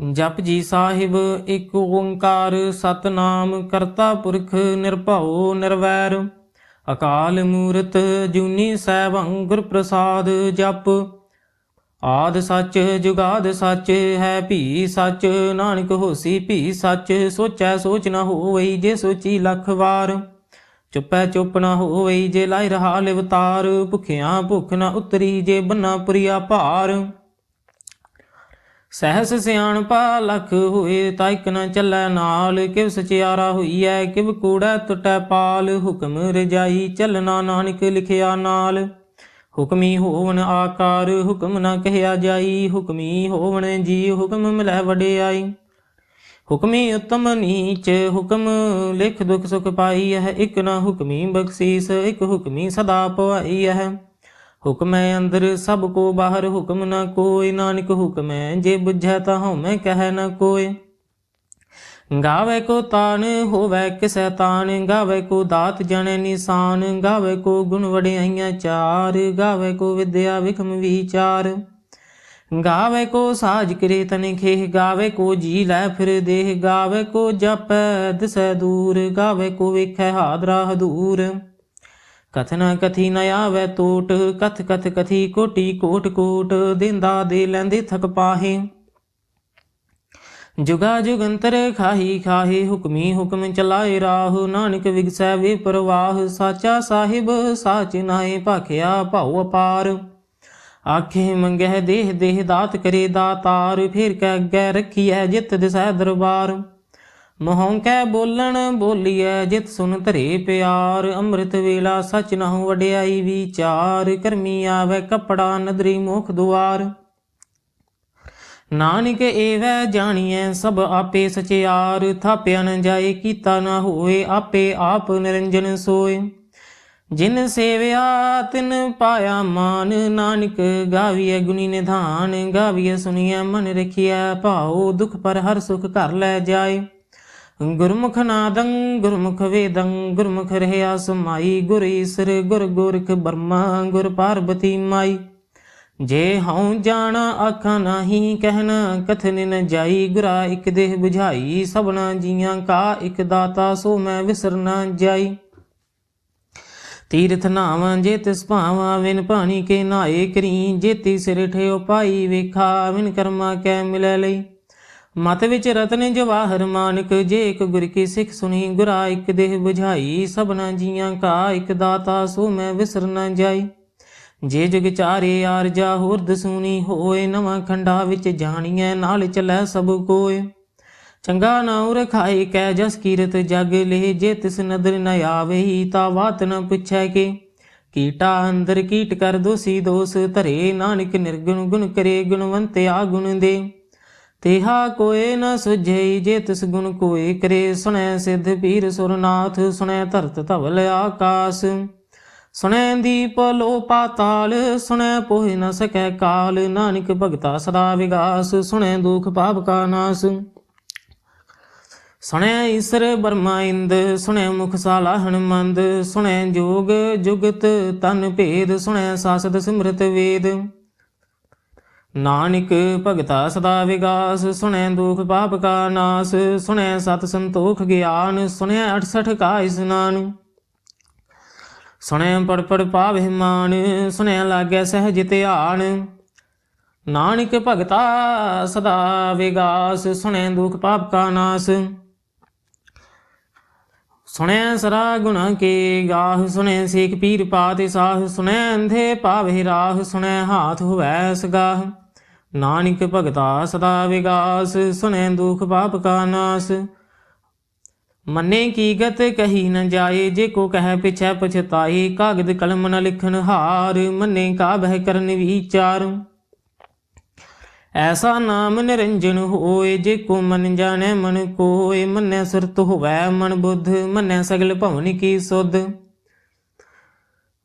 ਜਪ ਜੀ ਸਾਹਿਬ, ਇੱਕ ਓੰਕਾਰ ਸਤਨਾਮ, ਕਰਤਾ ਪੁਰਖ ਨਿਰਭਉ ਨਿਰਵੈਰ। ਅਕਾਲ ਮੂਰਤ ਜੂਨੀ ਸੈਭੰ ਗੁਰ ਪ੍ਰਸਾਦ ਜਪ। ਆਦ ਸੱਚ, ਜੁਗਾਦ ਸੱਚ, ਹੈ ਭੀ ਸੱਚ, ਨਾਨਕ ਹੋਸੀ ਭੀ ਸੱਚ, ਸੋਚੈ ਸੋਚ ਨਾ ਹੋਵਈ ਜੇ ਸੋਚੀ ਲੱਖ ਵਾਰ। ਚੁੱਪੈ ਚੁੱਪ ਨ ਹੋਵਈ ਜੇ ਲਾਇ ਰਹਾ ਲਿਵਤਾਰ, ਭੁਖਿਆਂ ਭੁਖ ਨ ਉਤਰੀ ਜੇ ਬੰਨਾ ਪੁਰੀਆ ਭਾਰ। ਸਹਿਸ ਸਿਆਣਪਾ ਲਖ ਹੋਏ, ਤਾਂ ਇਕ ਨ ਚੱਲੈ ਨਾਲ, ਕਿਵ ਸਚਿਆਰਾ ਹੋਈਐ, ਕਿਵ ਕੂੜੈ ਟਟੈ ਪਾਲ, ਹੁਕਮ ਰਜਾਈ ਚੱਲਣਾ ਨਾਨਕ ਲਿਖਿਆ ਨਾਲ। ਹੁਕਮੀ ਹੋਵਣ ਆਕਾਰ, ਹੁਕਮ ਨ ਕਹਿਆ ਜਾਈ, ਹੁਕਮੀ ਹੋਵਣ ਜੀ ਹੁਕਮ ਮਿਲੈ ਵਡਿਆਈ। ਹੁਕਮੀ ਉਤਮ ਨੀਚ, ਹੁਕਮ ਲਿਖ ਦੁਖ ਸੁਖ ਪਾਈ ਹੈ ਇਕ ਨ ਹੁਕਮੀ ਬਖਸ਼ੀਸ, ਇਕ ਹੁਕਮੀ ਸਦਾ ਪਵਾਈ ਹੈ ਹੁਕਮੈ ਅੰਦਰ ਸਭ ਕੋ ਬਾਹਰ, ਹੁਕਮ ਨਾ ਕੋਈ, ਨਾਨਕ ਹੁਕਮੈ ਜੇ ਬੁਝੈ ਤਾ ਹਉਮੈ ਕਹਿ ਨ ਕੋਈ। ਗਾਵੇ ਕੋ ਤਾਨ ਹੋਵੇ ਕਿਸੈ ਤਾਨ ਗਾਵੇ ਕੋ ਦਾਤ ਜਣੇ ਨਿਸ਼ਾਨ, ਗਾਵੇ ਕੋ ਗੁਣ ਵਡਿਆਈਆਂ ਚਾਰ, ਗਾਵੇ ਕੋ ਵਿਦਿਆ ਵਿਖਮ ਵਿਚਾਰ। ਗਾਵੇ ਕੋ ਸਾਜ ਕਰੇ ਤਨ ਖੇਹ, ਗਾਵੇ ਕੋ ਜੀ ਲੈ ਫਿਰ ਦੇਹ, ਗਾਵੇ ਕੋ ਜਪ ਦਿਸੈ ਦੂਰ, ਗਾਵੇ ਕੋ ਵੇਖੈ ਹਾਦਰਾ ਹਦੂਰ। ਕਥਨਾ ਕਥੀ ਨ ਆਵੈ ਟੋਟ, ਕਥ ਕਥ ਕਥੀ ਕੋਟੀ ਕੋਟ ਕੋਟ, ਦਿੰਦਾ ਦੇ ਲੈਂਦੇ ਥਕ ਪਾਹੇ। ਜੁਗਾ ਜੁਗੰਤਰ ਖਾਹੀ ਖਾਹੇ, ਹੁਕਮੀ ਹੁਕਮ ਚਲਾਏ ਰਾਹ, ਨਾਨਕ ਵਿਗਸੈ ਵੇ ਪ੍ਰਵਾਹ, ਸਾਚਾ ਸਾਹਿਬ ਸਾਚ ਨਾਏ ਭਾਖਿਆ ਭਾਉ ਅਪਾਰ। ਆਖੇ ਮੰਗਹਿ ਦੇਹ ਦੇਹ ਦਾਤ ਕਰੇ ਦਾਤਾਰ, ਫਿਰ ਕੈ ਅੱਗੇ ਰੱਖੀਐ ਜਿਤ ਦਿਸੈ ਦਰਬਾਰ। ਮਹੌਂਕੈ ਬੋਲਣ ਬੋਲੀਐ, ਜਿਤ ਸੁਨ ਧਰੇ ਪਿਆਰ। ਅੰਮ੍ਰਿਤ ਵੇਲਾ ਸਚ ਨਹੁ ਵਡਿਆਈ ਵਿਚਾਰ, ਕਰਮੀ ਆਵੇ ਕਪੜਾ ਨਦਰੀ ਮੁਖ ਦੁਆਰ। ਨਾਨਕ ਏਵੈ ਜਾਣੀਐ ਸਭ ਆਪੇ ਸਚਿਆਰ, ਥਾਪਿਆ ਨ ਜਾਏ ਕੀਤਾ ਨਾ ਹੋਏ, ਆਪੇ ਆਪ ਨਿਰੰਜਨ ਸੋਏ। ਜਿਨ ਸੇਵਿਆ, ਤਿਨ ਪਾਇਆ ਮਾਨ, ਨਾਨਕ ਗਾਵੀਐ ਗੁਣੀ ਨਿਧਾਨ, ਗਾਵੀਐ ਸੁਣੀਐ ਮਨ ਰਖੀਐ ਭਾਉ, ਦੁਖ ਪਰ ਹਰ ਸੁਖ ਘਰ ਲੈ ਜਾਏ। ਗੁਰਮੁਖ ਨਾਦੰ, ਗੁਰਮੁਖ ਵੇਦੰ, ਗੁਰਮੁਖ ਰਹਿਆ ਸਮਾਈ, ਗੁਰ ਈਸਰ, ਗੁਰ ਗੋਰਖ ਬਰਮਾ, ਗੁਰ ਪਾਰਬਤੀ ਮਾਈ। ਜੇ ਹਉ ਜਾਣਾ, ਆਖਾਂ ਨਹੀਂ ਕਹਿਣਾ, ਕਥਨ ਨ ਜਾਈ, ਗੁਰਾ ਇਕ ਦੇਹ 부ਝਾਈ ਸਭਨਾ ਜੀਆਂ ਕਾ ਇਕ ਦਾਤਾ, ਸੋ ਮੈਂ ਵਿਸਰ ਜਾਈ। ਤੀਰਥ ਨਾਵਾਂ ਜੇ ਤਿਸ ਭਾਵਾਂ ਵਿਨ ਪਾਣੀ ਕੇ ਨਾਏ ਕਰੀ, ਜੇਤੀ ਸਿਰ ਠਿਓ ਪਾਈ ਵੇਖਾ ਵਿਨ ਕਰਮਾ ਕੈ ਮਿਲੈ ਲਈ। ਮਤ ਵਿੱਚ ਰਤਨ ਜਵਾਹਰ ਮਾਨਕ, ਜੇ ਇੱਕ ਗੁਰ ਕੀ ਸਿੱਖ ਸੁਣੀ, ਗੁਰਾ ਇੱਕ ਦੇਹ 부ਝਾਈ ਸਭਨਾ ਜੀਆਂ ਕਾ ਇੱਕ ਦਾਤਾ, ਸੋ ਮੈਂ ਵਿਸਰ ਨਾ ਜਾਈ। ਜੇ ਜੁਗ ਚਾਰੇ ਆਰਜਾ ਹੋਰ ਦਸੂਨੀ ਹੋਏ, ਨਵਾਂ ਖੰਡਾ ਵਿੱਚ ਜਾਣੀਐ, ਨਾਲ ਚਲੈ ਸਭ ਕੋਏ। ਚੰਗਾ ਨਾਉ ਰਖਾਏ ਕੈ ਜਸ ਕੀਰਤ ਜਗ ਲੈ, ਜੇ ਤਿਸ ਨਦਰ ਨ ਆਵੇਹੀ ਤਾ ਬਾਤ ਨ ਪੁੱਛੈ ਕੇ। ਕੀਟਾ ਅੰਦਰ ਕੀਟ ਕਰ ਦੋਸੀ ਦੋਸ, ਧਰੇ ਨਾਨਕ ਨਿਰਗੁਣ ਗੁਣ ਕਰੇ, ਗੁਣਵੰਤ ਆ ਗੁਣ ਦੇ। ਤਿਹਾ ਕੋਏ ਨ ਸੁਝਈ ਜੇ ਤਿਸ ਗੁਣ ਕੋਏ ਕਰੇ ਸੁਣੈ ਸਿਧ ਪੀਰ ਸੁਰਨਾਥ, ਸੁਣੈ ਧਰਤ ਧਵਲ ਆਕਾਸ। ਸੁਣੈ ਦੀਪ ਲੋ ਪਾਤਾਲ ਸੁਣੈ ਪੋਹਿ ਨ ਸਕੈ ਕਾਲ, ਨਾਨਕ ਭਗਤਾ ਸਦਾ ਵਿਗਾਸ, ਸੁਣੈ ਦੁਖ ਪਾਪ ਕਾ ਨਾਸ। ਸੁਣੈ ਈਸਰ ਬਰਮਾ ਇੰਦ, ਸੁਣੈ ਮੁਖ ਸਾਲਾ ਹਨਮੰਦ, ਸੁਣੈ ਜੋਗ ਜੁਗਤ ਤਨ ਭੇਦ, ਸੁਣੈ ਸਾਸਦ ਸਿਮਰਤ ਵੇਦ। ਨਾਨਕ ਭਗਤਾ ਸਦਾ ਵਿਗਾਸ, ਸੁਣੈ ਦੁਖ ਪਾਪ ਕਾ ਨਾਸ, ਸੁਣੈ ਸਤ ਸੰਤੋਖ ਗਿਆਨ, ਸੁਣੈ 68 ਕਾ ਇਸਨਾਨ ਸੁਣੈ ਪੜ ਪੜ ਪਾਵਹਿ ਮਾਨ, ਸੁਣੈ ਲਾਗੈ ਸਹਿਜ ਧਿਆਨ। ਨਾਨਕ ਭਗਤਾ ਸਦਾ ਵਿਗਾਸ, ਸੁਣੈ ਦੁਖ ਪਾਪ ਕਾ ਨਾਸ। ਸੁਣੈ ਸਰਾ ਗੁਣਾ ਕੇ ਗਾਹ, ਸੁਣੈ ਸੇਖ ਪੀਰ ਪਾਤੇ ਸਾਹ, ਸੁਣੈ ਅੰਧੇ ਪਾਵਹਿ ਰਾਹ, ਸੁਣੈ ਹਾਥ ਹੋਵੈ ਸਗਾਹ। ਨਾਨਕ ਭਗਤਾ ਸਦਾ ਵਿਗਾਸ, ਸੁਣੈ ਦੁਖ ਪਾਪ ਕਾ ਨਾਸ। ਮੰਨੇ ਕੀ ਗਤ ਕਹੀ ਨ ਜਾਏ, ਜੇ ਕੋ ਕਹਿ ਪਿਛੈ ਪਛਤਾਏ, ਕਾਗਦ ਕਲਮ ਨ ਲਿਖਨ ਹਾਰ, ਮੰਨੇ ਕਾ ਬਹਿ ਕਰਨ ਵਿਚਾਰ। ਐਸਾ ਨਾਮ ਨਿਰੰਜਨ ਹੋਏ, ਜੇ ਕੋ ਮਨ ਜਾਣੈ ਮਨ ਕੋਏ, ਮੰਨੈ ਸੁਰਤ ਹੋਵੈ ਮਨ ਬੁੱਧ, ਮੰਨੈ ਸਗਲ ਭਵਨ ਕੀ ਸੁਧ।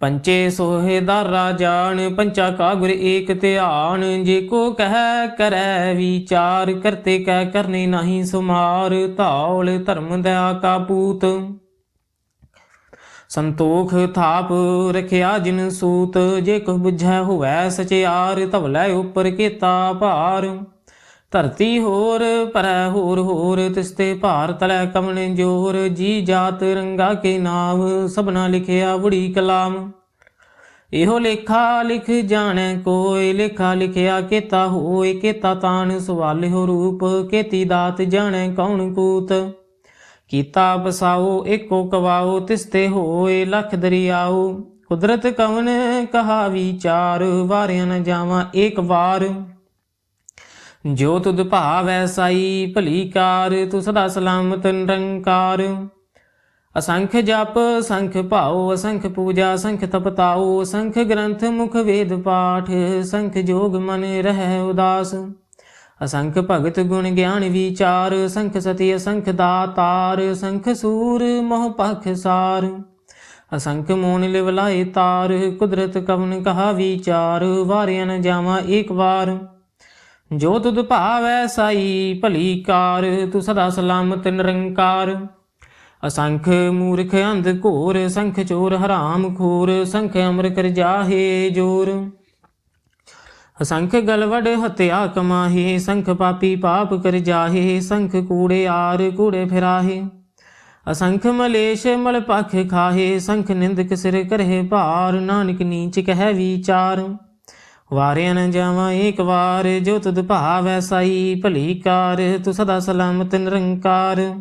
ਪੰਚੇ ਸੋਹੇ ਜਾਣ, ਪੰਚਾ ਕਾ ਗੁਰ ਏਕ ਧਿਆਨ, ਜੇ ਕੋ ਕਹਿ ਕਰੈ ਵਿਚਾਰ ਕਰਤੇ ਕਹਿ ਕਰਨੇ ਨਹੀਂ ਸੁਮਾਰ, ਧੌਲ ਧਰਮ ਦਇਆ ਕਾਪੂਤ ਸੰਤੋਖ ਥਾਪ ਰਖਿਆ ਜਿਨ ਸੂਤ, ਜੇ ਕੋ ਬੁਝੈ ਹੋਵੈ ਸਚਿਆਰ ਧਵਲੇ ਉਪਰ ਕੀਤਾ ਭਾਰ। ਧਰਤੀ ਹੋਰ ਪਰੈ ਹੋਰ ਹੋਰ ਤਿਸਤੇ ਭਾਰ ਤਲੈ ਕਮਣ ਜੋਰ ਜੀ ਜਾਤ ਰੰਗਾ ਕੇ ਨਾਮ, ਸਭਨਾ ਲਿਖਿਆ ਬੁੜੀ ਕਲਾਮ। ਇਹੋ ਲੇਖਾ ਲਿਖ ਜਾਣੈ ਕੋਈ ਲੇਖਾ ਲਿਖਿਆ ਕੀਤਾ ਹੋਏ ਕੀਤਾ ਤਾਨ ਸਵਾਲਿਓ ਰੂਪ, ਕੀਤੀ ਦਾਤ ਜਾਣੈ ਕੌਣ ਕੂਤ। ਕੀਤਾ ਬਸਾਓ, ਏਕੋ ਕਵਾਓ ਤਿਸਤੇ ਹੋਏ ਲਖ ਦਰਿਆਓ। ਕੁਦਰਤ ਕਵਨ ਕਹਾ ਵਿਚਾਰ ਵਾਰਿਆ ਨ ਜਾਵਾਂ ਏਕ ਵਾਰ। ਜੋ ਤੁਧ ਭਾਵੈ ਸਾਈ, ਭਲੀ ਕਾਰ ਤੂੰ ਸਦਾ ਸਲਾਮਤ ਨਿਰੰਕਾਰ। ਅਸੰਖ ਜਪ ਸੰਖ ਭਾਉ, ਅਸੰਖ ਪੂਜਾ ਸੰਖ ਤਪਤਾਉ ਸੰਖ ਗ੍ਰੰਥ ਮੁਖ ਵੇਦ ਪਾਠ ਸੰਖ ਜੋਗ ਮਨ ਰਹਿ ਉਦਾਸ। ਅਸੰਖ ਭਗਤ ਗੁਣ ਗਿਆਨ ਵਿਚਾਰ ਸੰਖ ਸਤੀ, ਅਸੰਖ ਦਾਤਾਰ ਸੰਖ ਸੂਰ ਮੋਹ ਪਖ ਸਾਰ। ਅਸੰਖ ਮੋਨ ਲਿਵ ਤਾਰ, ਕੁਦਰਤ ਕਵਨ ਕਹਾ ਵਿਚਾਰ, ਵਾਰਿਆ ਨ ਜਾਵਾਂ ਏਕ ਵਾਰ। ਜੋ ਤੁਧ ਭਾਵੈ ਸਾਈ, ਭਲੀ ਕਾਰ, ਤੂੰ ਸਦਾ ਸਲਾਮਤ ਨਿਰੰਕਾਰ। ਅਸੰਖ ਮੂਰਖ ਅੰਧ ਘੋਰ, ਸੰਖ ਚੋਰ ਹਰਾਮ ਖੋਰ, ਸੰਖ ਅਮਰ ਕਰ ਜਾਹੇ ਜੋਰ। ਅਸੰਖ ਗਲਵੜ ਹਤਿਆ ਕਮਾਹੇ, ਸੰਖ ਪਾਪੀ ਪਾਪ ਕਰ ਜਾਹੇ, ਸੰਖ ਕੂੜੇ ਆਰ ਕੂੜੇ ਫਿਰਾਹੇ। ਅਸੰਖ ਮਲੇਸ਼ ਮਲ ਪਖ ਖਾਹੇ, ਸੰਖ ਨਿੰਦਕ ਸਿਰ ਕਰਹਿ ਭਾਰ, ਨਾਨਕ ਨੀਚ ਕਹਿ ਵਿਚਾਰ। ਵਾਰਿਆ ਨ ਜਾਵਾਂ ਏਕ ਵਾਰ, ਜੋ ਤੁਧ ਭਾਵੈ ਸਾਈ, ਭਲੀ ਕਾਰ, ਤੂੰ ਸਦਾ ਸਲਾਮਤ ਨਿਰੰਕਾਰ।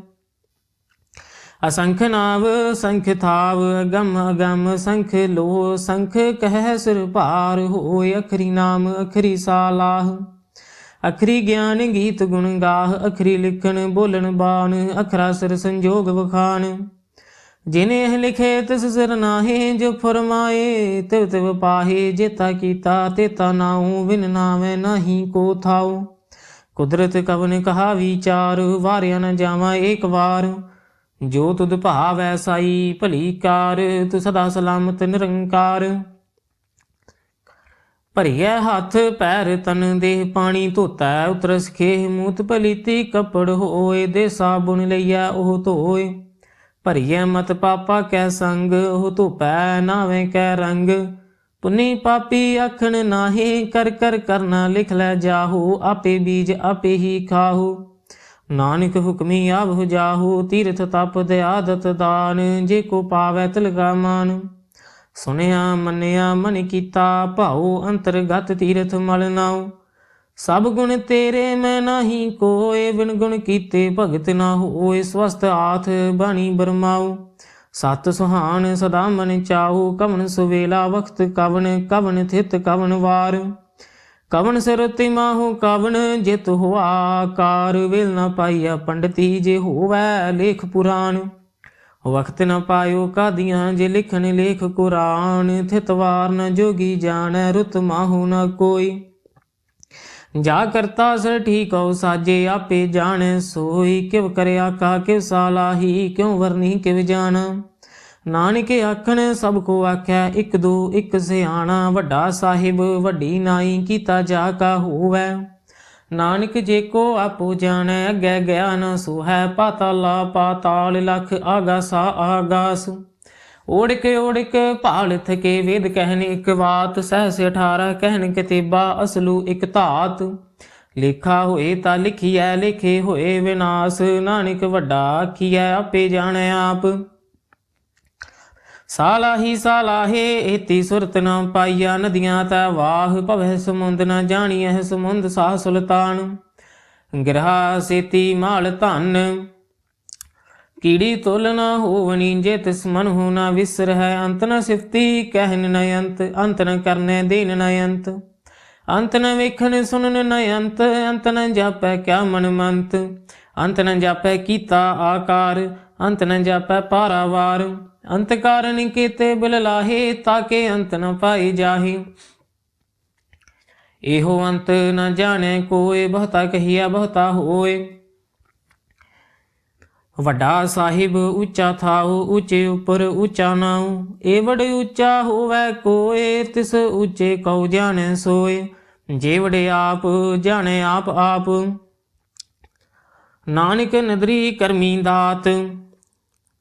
ਅਸੰਖ ਨਾਵ, ਸੰਖ ਥਾਵ, ਅਗਮ ਅਗਮ, ਸੰਖ ਲੋ ਸੰਖ ਕਹਿ ਸਿਰ ਭਾਰ ਹੋਇ ਅਖਰੀ ਨਾਮ, ਅਖਰੀ ਸਾਲਾਹ। ਅਖਰੀ ਗਿਆਨ ਗੀਤ ਗੁਣ ਗਾਹ, ਅਖਰੀ ਲਿਖਣ ਬੋਲਣ ਬਾਣ, ਅਖਰਾ ਸਿਰ ਸੰਜੋਗ ਵਖਾਣ। ਜਿਨੇ ਇਹ ਲਿਖੇ ਤਿਸ ਸਿਰ ਨਾਹੀ ਜੋ ਫਰਮਾਏ, ਤਿਵ ਤਿਵ ਪਾਹੇ ਜੇਤਾ ਕੀਤਾ ਤੇ ਨਾਉ ਵਿਨ ਨਾਵੇਂ ਨਹੀਂ ਕੋ ਥਾਉ। ਕੁਦਰਤ ਕਵਨ ਕਹਾ ਵਿਚਾਰ ਵਾਰਿਆ ਨ ਜਾਵਾਂ ਏਕ ਵਾਰ। ਜੋ ਤੁਧ ਭਾਵੈ ਸਾਈ, ਭਲੀ ਕਾਰ, ਤੂੰ ਸਦਾ ਸਲਾਮਤ ਨਿਰੰਕਾਰ। ਭਰੀਐ ਹੱਥ ਪੈਰ ਤਨ ਦੇਹ ਪਾਣੀ ਧੋਤਾ, ਉਤਰਸ ਖੇਹ ਮੂਤ ਪਲੀਤੀ ਕਪੜ ਹੋਏ ਦੇ ਸਾਬੁਨ ਲਈਐ ਉਹ ਧੋਏ। ਭਰੀਐ ਮਤ ਪਾਪਾ ਕੈ ਸੰਗ, ਉਹ ਧੋਪੈ ਨਾਵੇਂ ਕੈ ਰੰਗ। ਪੁਨੀ ਪਾਪੀ ਆਖਣ ਨਾਹੀ, ਕਰ ਕਰ ਕਰਨਾ ਲਿਖ ਲੈ ਜਾਹੂ, ਆਪੇ ਬੀਜ ਆਪੇ ਹੀ ਖਾਹੂ। ਨਾਨਕ ਹੁਕਮੀ ਆਵਹੁ ਜਾਹੂ, ਤੀਰਥ ਤਪ ਦੇ ਆਦਤ ਦਾਨ, ਜੇ ਕੋ ਪਾਵੈ ਤਿਲਕਾ ਮਾਨ। ਸੁਨਿਆ ਮੰਨਿਆ ਮਨ ਕੀਤਾ ਭਾਉ, ਅੰਤਰਗਤ ਤੀਰਥ ਮਲ ਨਾਉ। ਸਭ ਗੁਣ ਤੇਰੇ ਮੈਂ ਨਹੀਂ, ਕੋਏ ਬਿਨ ਗੁਣ ਕੀਤੇ ਭਗਤ ਨਾ ਹੋਏ ਸਵਸਤ ਆਥ ਬਾਣੀ ਬਰਮਾਉ। ਸਤ ਸੁਹਾਨ ਸਦਾ ਮਨ ਚਾਉ ਕਵਨ ਸੁਵੇਲਾ ਵਖਤ ਕਵਨ ਕਵਨ ਥਿਤ ਕਵਨ ਵਾਰ। ਕਵਨ ਸਰਤੀ ਮਾਹੂ ਕਵਨ ਜਿਤ ਹੋਆ, ਕਾਰ ਵੇਲ ਨ ਪਾਈਆ ਪੰਡਤੀ ਜੇ ਹੋਵੈ ਲੇਖ ਪੁਰਾਣ। ਵਖਤ ਨਾ ਪਾਇਓ ਕਾਦੀਆਂ ਜੇ ਲਿਖਣ ਲੇਖ ਕੁਰਾਨ, ਥਿਤ ਵਾਰ ਨ ਜੋਗੀ ਜਾਣੈ ਰੁਤ ਮਾਹੂ ਨ ਕੋਈ। ਜਾ ਕਰਤਾ ਸਰ ਠੀਕ ਹੋ ਸਾਜੇ, ਆਪੇ ਜਾਣੈ ਸੋਈ, ਕਿਵ ਕਰਿਆ ਕਾ ਕਿਵ ਸਾਲਾਹੀ ਕਿਉ ਵਰਨੀ ਕਿਵ ਜਾਣ ਨਾਨਕੇ ਆਖਣ, ਸਭ ਕੋ ਆਖਿਆ ਇੱਕ ਦੋ, ਇੱਕ ਸਿਆਣਾ, ਵੱਡਾ ਸਾਹਿਬ, ਵੱਡੀ ਨਾਈ, ਕੀਤਾ ਜਾ ਕਾ ਹੋਵੈ। ਨਾਨਕ ਜੇ ਕੋ ਆਪੋ ਜਾਣੈ, ਅੱਗੇ ਗਿਆ ਨ ਸੁਹੈ ਪਾਤਾਲਾ ਪਾਤਾਲ ਲਖ ਆਗਾਸਾ ਆਗਾਸ। ਓੜਕ ਓੜਕ ਭਾਲ ਥਕੇ ਵੇਦ ਕਹਿਣ ਇੱਕ ਬਾਤ, ਸਹਸ 18 ਕਹਿਨ ਕਿਤੇਬਾ ਅਸਲੂ ਇੱਕ ਧਾਤ। ਲਿਖਾ ਹੋਏ ਤਾਂ ਲਿਖੀਐ, ਲਿਖੇ ਹੋਏ ਵਿਨਾਸ਼, ਨਾਨਕ ਵੱਡਾ ਆਖੀਐ, ਆਪੇ ਜਾਣੈ ਆਪ। ਸਾਲਾਹੀ ਸਾਲਾਹੇ ਏਤੀ ਸੁਰਤ ਨਾ ਪਾਈਆ, ਨਦੀਆਂ ਤਾ ਵਾਹ, ਭਵੈ ਸਮੁੰਦ ਨਾ ਜਾਣੀਐ ਸਮੁੰਦ ਸਾਹ ਸੁਲਤਾਨ। ਗ੍ਰਹਾ ਸੇਤੀ ਮਾਲ ਧਨ ਕੀੜੀ ਤੁਲ ਨਾ ਹੋਵਣੀ, ਜੇ ਤਿਸ ਮਨ ਹੋ ਨਾ ਵਿਸਰ ਹੈ ਅੰਤ ਨ ਸਿਫਤੀ ਕਹਿਨ ਨ ਅੰਤ ਅੰਤ ਨ ਕਰਨੇ ਦੇਨ ਨ ਅੰਤ। ਅੰਤ ਨ ਵੇਖਣ ਸੁਣਨ ਨ ਅੰਤ ਅੰਤ ਨ ਜਾਪੈ ਕਿਆ ਮਨ ਮੰਤ। ਅੰਤ ਨ ਜਾਪੈ ਕੀਤਾ ਆਕਾਰ, ਅੰਤ ਨ ਜਾਪੈ ਪਾਰਾਵਾਰ। ਅੰਤ ਕਾਰਨ ਕੀਤੇ ਬਿਲ ਲਾਹੇ ਤਾਕੇ ਅੰਤ ਨ ਪਾਈ ਜਾਹੀ। ਇਹੋ ਅੰਤ ਨ ਜਾਣੈ ਕੋਏ, ਬਹੁਤਾ ਕਹੀਆ ਬਹੁਤਾ ਹੋਏ। ਵੱਡਾ ਸਾਹਿਬ ਉੱਚਾ ਥਾਉ, ਉੱਚੇ ਉਪਰ ਉੱਚਾ ਨਾਉ। ਏ ਉੱਚਾ ਹੋਵੇ ਕੋਏ, ਤਿਸ ਉੱਚੇ ਕਉ ਜਾਣੈ ਸੋਏ। ਜੇ ਆਪ, ਜਾਣੈ ਆਪ ਆਪ। ਨਾਨਕ ਨਦਰੀ ਕਰਮੀ ਦਾਤ,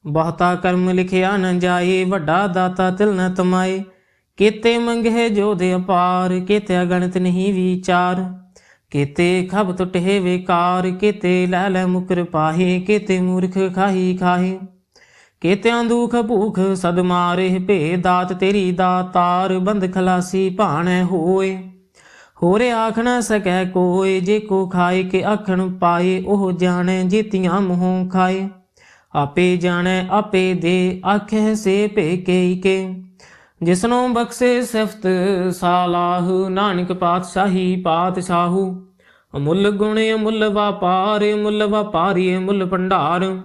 ਬਹੁਤਾ ਕਰਮ ਲਿਖਿਆ ਨ ਜਾਏ, ਵੱਡਾ ਦਾਤਾ ਤਿਲ ਨ ਤਮਾਏ। ਕੀਤੇ ਮੰਗੇ ਜੋ ਦੇ ਅਪਾਰ ਕੀਤੇ ਅਗਣਿਤ ਨਹੀਂ ਵਿਚਾਰ। ਕੀਤੇ ਖਬ ਟੁਟੇ ਵਿਕਾਰ ਕੀਤੇ ਲੈ ਲੈ ਮੁਕਰ ਪਾਹੇ, ਕੀਤੇ ਮੂਰਖ ਖਾਹੀ ਖਾਹੇ। ਕੀਤਿਆਂ ਦੁਖ ਭੂਖ ਸਦ ਮਾਰੇ ਭੇ ਦਾਤ ਤੇਰੀ ਦਾਤਾਰ ਬੰਦ ਖਲਾਸੀ ਭਾਣੈ ਹੋਏ। ਹੋਰੇ ਆਖ ਨਾ ਸਕੈ ਕੋਏ, ਜੇ ਕੋ ਖਾਏ ਕੇ ਆਖਣ ਪਾਏ, ਉਹ ਜਾਣੈ ਜੀਤੀਆਂ ਮੂੰਹ ਖਾਏ। ਆਪੇ ਜਾਣੈ, ਆਪੇ ਦੇ ਆਖੇ ਸੇ ਭੇ ਕੇ ਕੇ ਜਿਸਨੂੰ ਬਖਸ਼ੇ ਸਿਫਤ ਸਾਲਾਹ, ਨਾਨਕ ਪਾਤਸ਼ਾਹੀ ਪਾਤਸ਼ਾਹੂ। ਅਮੁੱਲ ਗੁਣ ਅਮੁੱਲ ਵਪਾਰ ਮੁੱਲ ਵਪਾਰੀ ਮੁੱਲ ਭੰਡਾਰ।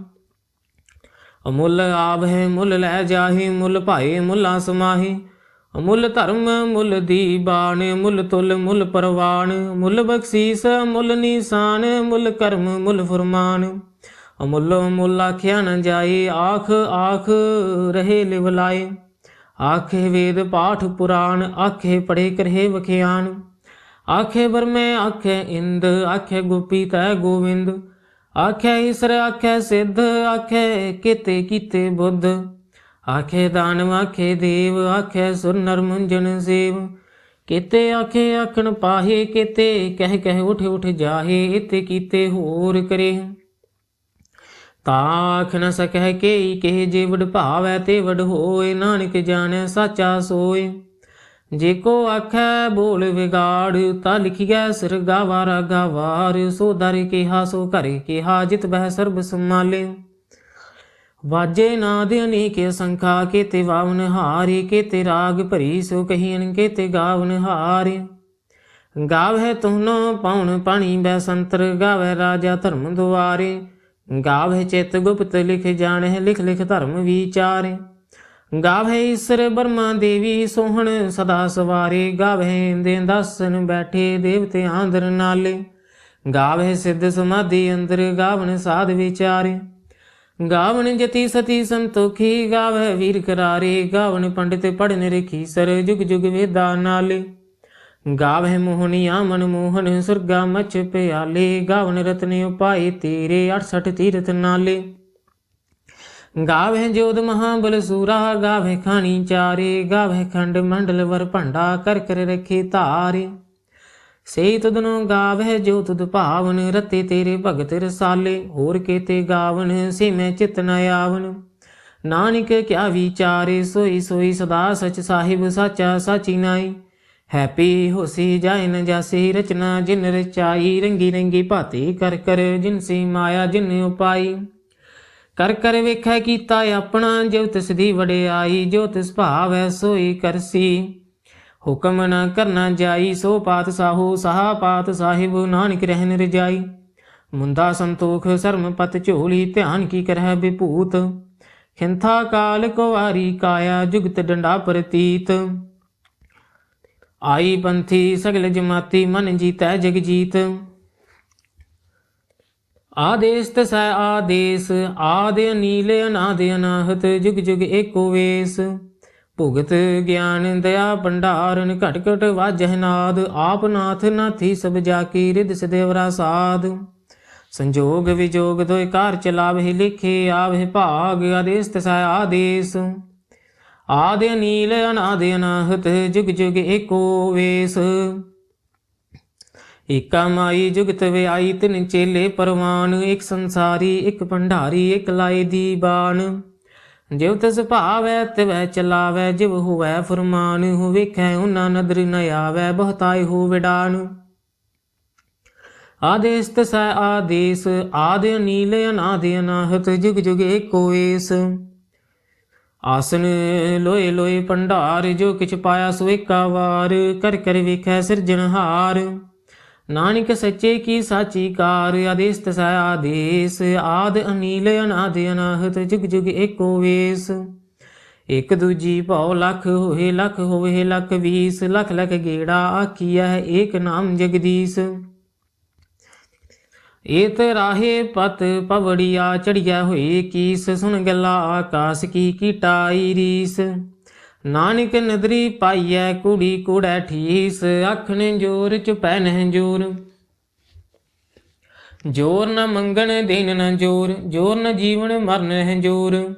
ਅਮੁੱਲ ਆਭ ਹੈ ਮੁੱਲ ਲੈ ਜਾਹੇ ਮੁੱਲ ਭਾਏ ਮੁੱਲਾ ਸਮਾਹੇ। ਅਮੁੱਲ ਧਰਮ ਮੁੱਲ ਦੀਬਾਨ ਮੁੱਲ ਤੁਲ ਮੁੱਲ ਪਰਵਾਨ। ਮੁੱਲ ਬਖਸ਼ੀਸ ਮੁੱਲ ਨਿਸ਼ਾਨ ਮੁੱਲ ਕਰਮ ਮੁੱਲ ਫਰਮਾਨ। ਅਮੁੱਲ ਮੁੱਲ ਆਖਿਆ ਨ ਜਾਏ, ਆਖ ਆਖ ਰਹੇ ਲਿਵਲਾਏ। ਆਖੇ ਵੇਦ ਪਾਠ ਪੁਰਾਣ, ਆਖੇ ਪੜੇ ਕਰਹਿ ਵਖਿਆਨ। ਆਖੇ ਬਰਮੇ ਆਖੇ ਇੰਦ, ਆਖੇ ਗੋਪੀ ਤੈ ਗੋਵਿੰਦ। ਆਖੇ ਈਸਰ, ਆਖੇ ਸਿੱਧ, ਆਖੇ ਕਿਤੇ ਕੀਤੇ ਬੁੱਧ। ਆਖੇ ਦਾਨਵ, ਆਖੇ ਦੇਵ, ਆਖੇ ਸੁਰ ਨਰ ਮੁੰਜਨ ਸੇਵ। ਕਿਤੇ ਆਖੇ ਆਖਣ ਪਾਹੇ, ਕੀਤੇ ਕਹਿ ਕਹਿ ਉਠ ਉਠ ਜਾਹੇ, ਇਤੇ ਕੀਤੇ ਹੋਰ ਕਰੇ। ਤਾ ਆਖ ਨ ਸਕੈ ਕੇ ਕੇ ਜੇ ਵਡ ਭਾਵੈ ਤੇ ਵਡ ਹੋਏ, ਨਾਨਕ ਜਾਣੈ ਸਾਚਾ ਸੋਏ। ਜੇ ਕੋ ਆਖੈ ਬੋਲ ਵਿਗਾੜ, ਤਾ ਲਿਖਿਆ ਸਿਰ ਗਾਵਾਰਾ ਗਾਵਾਰ। ਸੋ ਦਰ ਕਿਹਾ, ਸੋ ਘਰੇ ਕਿਹਾ, ਜਿਤ ਬਹਿ ਸਰਬ ਸੰਮਾਲੇ ਵਾਜੇ ਨਾਦ ਅਨੇਕ ਸੰਖਾ, ਕੀਤੇ ਵਾਵਨ ਹਾਰੇ ਕੇ ਤੇ ਰਾਗ ਭਰੀ, ਸੋ ਕਹੀਨ ਕੇ ਤੇ ਗਾਵਨ ਹਾਰੇ। ਗਾਵਹਿ ਤੁਹਨੋ ਪਾਉਣ ਪਾਣੀ ਬੈ ਸੰਤਰ ਗਾਵੈ ਰਾਜਾ ਧਰਮ ਦੁਆਰੇ। ਗਾਵਹਿ ਚਿਤ ਗੁਪਤ ਲਿਖ ਜਾਣਹਿ, ਲਿਖ ਲਿਖ ਧਰਮ ਵਿਚਾਰੇ। ਗਾਵਹਿ ਈਸਰ ਬਰਮਾ ਦੇਵੀ ਸੋਹਣ, ਸਦਾ ਸਵਾਰੇ। ਗਾਵਹਿ ਦੇ ਦਸਨ ਬੈਠੇ ਦੇਵਤੇ ਆਂਦਰ ਨਾਲੇ। ਗਾਵਹਿ ਸਿੱਧ ਸਮਾਧੀ ਅੰਦਰ, ਗਾਵਣ ਸਾਧ ਵਿਚਾਰੇ। ਗਾਵਨ ਜਤੀ ਸਤੀ ਸੰਤੋਖੀ ਗਾਵਹਿ ਵੀਰ ਕਰਾਰੇ। ਗਾਵਨ ਪੰਡਿਤ ਪੜਨ ਰਖੀ ਸਰ ਜੁਗ ਜੁਗ ਵੇਦਾ ਨਾਲੇ। ਗਾਵਹਿ ਮੋਹਨੀਆ ਮਨ ਮੋਹਨ, ਸੁਰਗਾ ਮਚ ਪਿਆਲੇ। ਗਾਵਨ ਰਤਨੇ ਉਪਾਏ ਤੇਰੇ 68 ਤੀਰਥ ਨਾਲੇ। ਗਾਵਹਿ ਜੋਦ ਮਹਾਬਲ ਸੂਰਾ, ਗਾਵਹਿ ਖਾਣੀ ਚਾਰੇ। ਗਾਵਹਿ ਖੰਡ ਮੰਡਲ ਵਰ ਭੰਡਾ ਕਰ ਕਰ ਰਖੇ ਧਾਰੇ। ਸੇ ਤੁਧਨੋ ਗਾਵਹਿ ਜੋ ਤੁਧ ਭਾਵਨ, ਰਤੇ ਤੇਰੇ ਭਗਤ ਰਸਾਲੇ। ਹੋਰ ਕੇਤੇ ਗਾਵਨ, ਸੇ ਮੈਂ ਚਿਤ ਨ ਆਵਨ। ਨਾਨਕ ਕਿਆ ਵਿਚਾਰੇ, ਸੋਈ ਸੋਈ ਸਦਾ ਸਚ ਸਾਹਿਬ, ਸਾਚਾ ਸਾਚੀ ਨਾਈ। ਹੈਪੀ ਹੋਸੀ ਜਾਇ ਨ ਜਾਸੀ ਰਚਨਾ ਜਿਨ ਰਚਾਈ, ਰੰਗੀ ਰੰਗੀ ਭਾਤੀ ਕਰ ਕਰ ਜਿਨ ਮਾਇਆ ਜਿਨ ਉਪਾਈ। ਕਰ ਕਰ ਵੇਖੈ ਕੀਤਾ ਆਪਣਾ ਜਿਵ ਤਿਸ ਦੀ ਵਡਿਆਈ ਜੋ ਤਿਸ ਭਾਵੈ ਸੋਈ ਕਰਸੀ। ਹੁਕਮ ਨਾ ਕਰਨਾ ਜਾਈ, ਸੋ ਪਾਤ ਸਾਹੂ, ਸਹਾ ਪਾਤ ਸਾਹਿਬ, ਨਾਨਕ ਰਹਿਨ ਰਜਾਈ। ਮੁੰਦਾ ਸੰਤੋਖ, ਸਰਮ ਪਤ ਝੋਲੀ, ਧਿਆਨ ਕੀ ਕਰਹਿ ਬਿਭੂਤ ਖਿੰਥਾ ਕਾਲ ਕੁਵਾਰੀ ਕਾਇਆ, ਜੁਗਤ ਡੰਡਾ ਪ੍ਰਤੀਤ। ਆਈ ਪੰਥੀ ਸਗਲ ਜਮਾਤੀ ਮਨ ਜੀਤੈ ਜਗ ਜੀਤ। ਆਦੇਸ ਤਸੈ ਆਦੇਸ, ਆਦ ਨੀਲ ਅਨਾਦ ਅਨਾਹਤ, ਜੁਗ ਜੁਗ ਏਕੋ ਵੇਸ। ਭੁਗਤ ਗਿਆਨ ਦਇਆ ਭੰਡਾਰਨ, ਘਟ ਘਟ ਵਾਜਹਿ ਨਾਦ, ਆਪ ਨਾਥ ਨਾਥੀ ਸਭ ਜਾ ਕੀ ਰਿਦ ਸਦੇਵਰਾ ਸਾਧ। ਸੰਜੋਗ ਵਿਜੋਗ ਦੋਇ ਕਾਰ ਚਲਾਵਹਿ ਲਿਖੇ, ਆਵਹਿ ਭਾਗ, ਆਦੇਸ ਤਸੈ ਆਦੇਸ। ਆਦਿ ਅਨੀਲ ਅਨਾਦਿ ਅਨਾਹਤ, ਜੁਗ ਜੁਗ ਏਕੋ ਵੇਸ। ਏਕਾ ਮਾਈ ਜੁਗਤ ਵਿਆਈ, ਤਿਨ ਚੇਲੇ ਪਰਵਾਨ, ਇੱਕ ਸੰਸਾਰੀ, ਇੱਕ ਭੰਡਾਰੀ, ਇੱਕ ਲਾਏ ਦੀਬਾਨ ਜਿਵ ਤਿਸ ਭਾਵੈ, ਤਿਵੈ ਚਲਾਵੈ, ਜਿਵ ਹੋਵੈ ਫਰਮਾਨ, ਹੋ ਵੇਖੈ ਉਹਨਾਂ ਨਦਰ ਨ ਆਵੈ ਬਹੁਤਾਈ ਹੋ ਵਿਡਾਨ। ਆਦੇਸ ਤਸੈ ਆਦੇਸ, ਆਦਿ ਅਨੀਲ ਅਨਾਦਿ ਅਨਾਹਤ, ਜੁਗ ਜੁਗ ਏਕੋ ਏਸ ਆਸਨ ਲੋਏ ਲੋਏ ਭੰਡਾਰ, ਜੋ ਕਿਛ ਪਾਇਆ ਸੋ ਏਕਾ ਵਾਰ, ਕਰ ਕਰ ਵੇਖੈ ਸਿਰਜਣਹਾਰ ਨਾਨਕ ਸੱਚੇ ਕੀ ਸਾਚੀ ਕਾਰ, ਆਦੇਸ ਤਸੈ ਆਦੇਸ, ਆਦ ਅਨੀਲ, ਅਨਾਦ ਅਨਾਹਤ, ਜੁਗ ਜੁਗ ਏਕੋ ਵੇਸ। ਇਕ ਦੂਜੀ ਭਉ ਲੱਖ ਹੋਏ ਲੱਖ ਹੋਵੇ ਲੱਖ ਵੀਸ, ਲਖ ਲਖ ਗੇੜਾ ਆਖੀਐ, ਏਕ ਨਾਮ ਜਗਦੀਸ਼। ਏਤ ਰਾਹੇ ਪਤ ਪਵੜੀਆ ਚੜਿਆ ਹੋਏ ਕੀਸ, ਸੁਣ ਗੱਲਾ ਆਕਾਸ ਕੀ ਕੀਟਾਈ ਰੀਸ। ਨਾਨਕ ਨਦਰੀ ਪਾਈਐ ਕੁੜੀ ਕੁੜੈ ਠੀਸ ਆਖਣ ਜੋਰ ਚੁਪੈ ਨਹਿ ਜੋਰ। ਜੋਰ ਨ ਮੰਗਣ ਦੇਨ ਨ ਜੋਰ ਜੋਰ ਨ ਜੀਵਨ ਮਰਨ ਹੈ ਜੋਰ।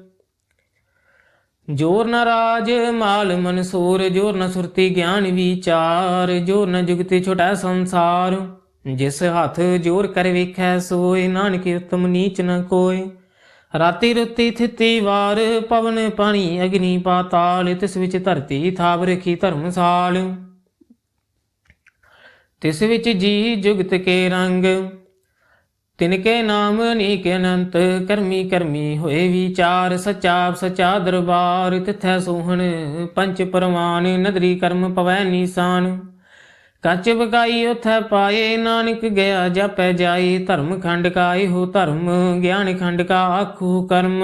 ਜੋਰ ਨ ਰਾਜ ਮਾਲ ਮਨਸੂਰ, ਜੋਰ ਨ ਸੁਰਤੀ ਗਿਆਨ ਵਿਚਾਰ, ਜੋਰ ਨ ਜੁਗਤੀ ਛੋਟਾ ਸੰਸਾਰ। ਜਿਸ ਹੱਥ ਜੋਰ ਕਰ ਵੇਖੈ ਸੋਏ, ਨਾਨਕ ਉਤਮ ਨੀਚ ਨ ਕੋਏ। ਰਾਤੀ ਰੁੱਤੀ ਥਿਤੀ ਵਾਰ, ਪਵਨ ਪਾਣੀ ਅਗਨੀ ਪਾਤਾਲ, ਤਿਸ ਵਿੱਚ ਧਰਤੀ ਥਾਪ ਰਖੀ ਧਰਮਸਾਲ ਤਿਸ ਵਿੱਚ ਜੀ ਜੁਗਤ ਕੇ ਰੰਗ ਤਿਨਕੇ ਨਾਮ ਅਨੇਕ ਅਨੰਤ, ਕਰਮੀ ਕਰਮੀ ਹੋਏ ਵਿਚਾਰ ਸਚਾ ਸਚਾ ਦਰਬਾਰ, ਤਿਥੈ ਸੋਹਣ ਪੰਚ ਪਰਵਾਨ, ਨਦਰੀ ਕਰਮ ਪਵੈ ਨੀਸਾਨ। ਕੱਚ ਬਕਾਈ ਉਥੈ ਪਾਏ, ਨਾਨਕ ਗਿਆ ਜਪੈ ਜਾਏ, ਧਰਮ ਖੰਡ ਕਾ ਇਹੋ ਧਰਮ, ਗਿਆਨ ਖੰਡ ਕਾ ਆਖੂ ਕਰਮ।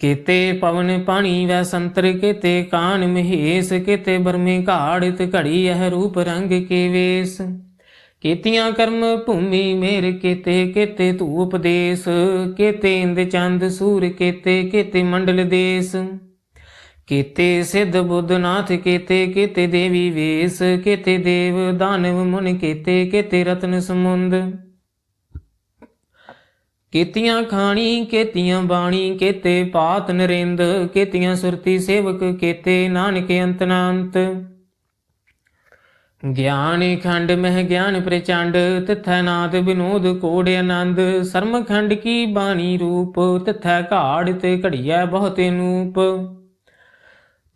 ਕੀਤੇ ਪਵਨ ਪਾਣੀ ਵੈ ਸੰਤਰ, ਕੀਤੇ ਕਾਨ ਮਹੇਸ, ਕੀਤੇ ਬਰਮੇ ਘਾੜਿਤ ਘੜੀ ਇਹ ਰੂਪ ਰੰਗ ਕੇ ਵੇਸ। ਕੀਤੀਆਂ ਕਰਮ ਭੂਮੀ ਮੇਰ, ਕੀਤੇ ਕੀਤੇ ਧੂਪ ਦੇਸ, ਕੀਤੇ ਇੰਦ ਚੰਦ ਸੂਰ, ਕੀਤੇ ਕੀਤੇ ਮੰਡਲ ਦੇਸ। ਕੀਤੇ ਸਿੱਧ ਬੁੱਧ ਨਾਥ ਕੀਤੇ ਕੀਤੇ ਦੇਵੀ ਵੇਸ, ਕੀਤੇ ਦੇਵ ਦਾਨਵ ਮੁਨ, ਕੀਤੇ ਕੀਤੇ ਰਤਨ ਸਮੁੰਦ। ਕੀਤੀਆਂ ਖਾਣੀ, ਕੀਤੀਆਂ ਬਾਣੀ, ਕੀਤੇ ਪਾਤ ਨਰਿੰਦ, ਕੀਤੀਆਂ ਸੁਰਤੀ ਸੇਵਕ, ਕੀਤੇ ਨਾਨਕ ਅੰਤਨਾੰਤ ਗਿਆਨ ਖੰਡ, ਮਹਿ ਗਿਆਨ ਪ੍ਰਚੰਡ, ਤਿਥੈ ਨਾਦ ਬਿਨੋਦ ਕੋੜ ਆਨੰਦ। ਸਰਮ ਖੰਡ ਕੀ ਬਾਣੀ ਰੂਪ, ਤਿਥੈ ਘਾੜ ਤੇ ਘੜੀਐ ਬਹੁਤੇ ਨੂਪ।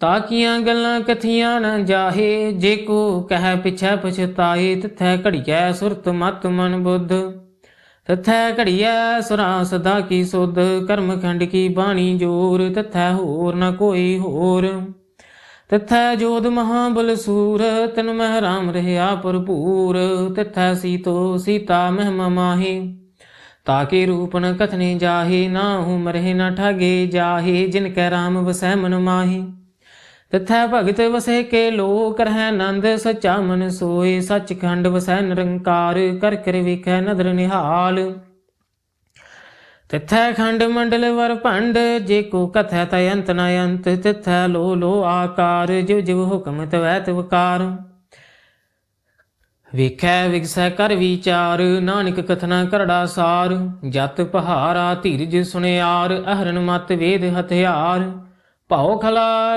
ਤਾਕੀਆਂ ਗੱਲਾਂ ਕਥੀਆਂ ਨਾ ਜਾਹੇ, ਜੇ ਕੋ ਕਹਿ ਪਿਛੈ ਪਛਤਾਏ, ਤਿਥੈ ਘੜੀਐ ਸੁਰਤ ਮਤ ਮਨ ਬੁੱਧ। ਤਥੈ ਘੜੀਐ ਸੁਰਾ ਸਦਾ ਕੀ ਸੁਧ, ਕਰਮ ਖੰਡ ਕੀ ਬਾਣੀ ਜੋਰ, ਤਥੈ ਹੋਰ ਨ ਕੋਈ ਹੋਰ। ਤਥੈ ਜੋਦ ਮਹਾਬਲ ਸੂਰ, ਤਨ ਮਹਿ ਰਾਮ ਰਹਿਆ ਭਰਪੂਰ। ਤਥੈ ਸੀਤੋ ਸੀਤਾ ਮਹਿਮਾ ਮਾਹੀ, ਤਾਕੇ ਰੂਪ ਨ ਕਥਨੇ ਜਾਹੇ, ਨਾਹੂ ਮਰਹਿ ਨ ਠਾਗੇ ਜਾਹੇ, ਜਿਨ ਕੈ ਰਾਮ ਵਸੈ ਮਨ ਮਾਹੀ। ਤਿਥੈ ਭਗਤ ਵਸੇ ਕੇ ਲੋਕ ਰਹਿ ਆਨੰਦ, ਸਚਾ ਮਨ ਸੋਏ, ਸਚਖੰਡ ਵਸੈ ਨਿਰੰਕਾਰ, ਕਰ ਕਰ ਵੇਖੈ ਨਦਰ ਨਿਹਾਲ। ਤਿਥੈ ਖੰਡ ਮੰਡਲ ਵਰ ਭੰਡ, ਜੇ ਕੋ ਕਥੈ ਤੈ ਅੰਤ ਨ ਅੰਤ, ਤਿਥੈ ਲੋ ਲੋ ਆਕਾਰ ਜਿਵ ਜਿਵ ਹੁਕਮ ਤਵੈ ਤਵਕਾਰ ਵੇਖੈ ਵਿਗਸੈ ਕਰ ਵਿਚਾਰ, ਨਾਨਕ ਕਥਨਾ ਕਰੜਾ ਸਾਰ ਜਤ ਪਹਾਰਾ ਧੀਰਜ ਸੁਨਿਆਰ, ਅਹਰਨ ਮਤ ਵੇਦ ਹਥਿਆਰ। ਭਾਉ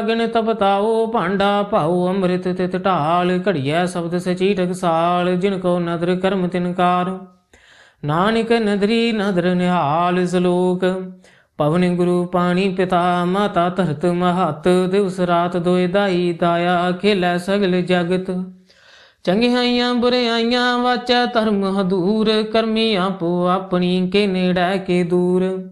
ਗਿਣ ਤਪਤਾਓ ਭਾਂਡਾ ਭਾਉ, ਅੰਮ੍ਰਿਤ ਤਿਤ ਢਾਲ, ਘੜੀਐ ਸ਼ਬਦ ਸਚੀ ਸਾਲ, ਜਿਨ ਕੋ ਨਦਰ ਕਰਮ ਤਿਨਕਾਰ ਨਾਨਕ ਨਦਰੀ ਨਦਰ ਨਿਹਾਲ ਸਲੋਕ, ਪਵਨ ਗੁਰੂ ਪਾਣੀ ਪਿਤਾ, ਮਾਤਾ ਧਰਤ ਮਹਤ, ਦਿਵਸ ਰਾਤ ਦੋਇ ਦਾਈ ਦਾਇਆ, ਖੇਲੇ ਸਗਲ ਜਗਤ। ਚੰਗਿਆਈਆਂ ਬੁਰਿਆਈਆਂ ਵਾਚੈ ਧਰਮ ਹਦੂਰ, ਕਰਮੀ ਆਪੋ ਆਪਣੀ, ਕੇ ਨੇੜੇ ਕੇ ਦੂਰ।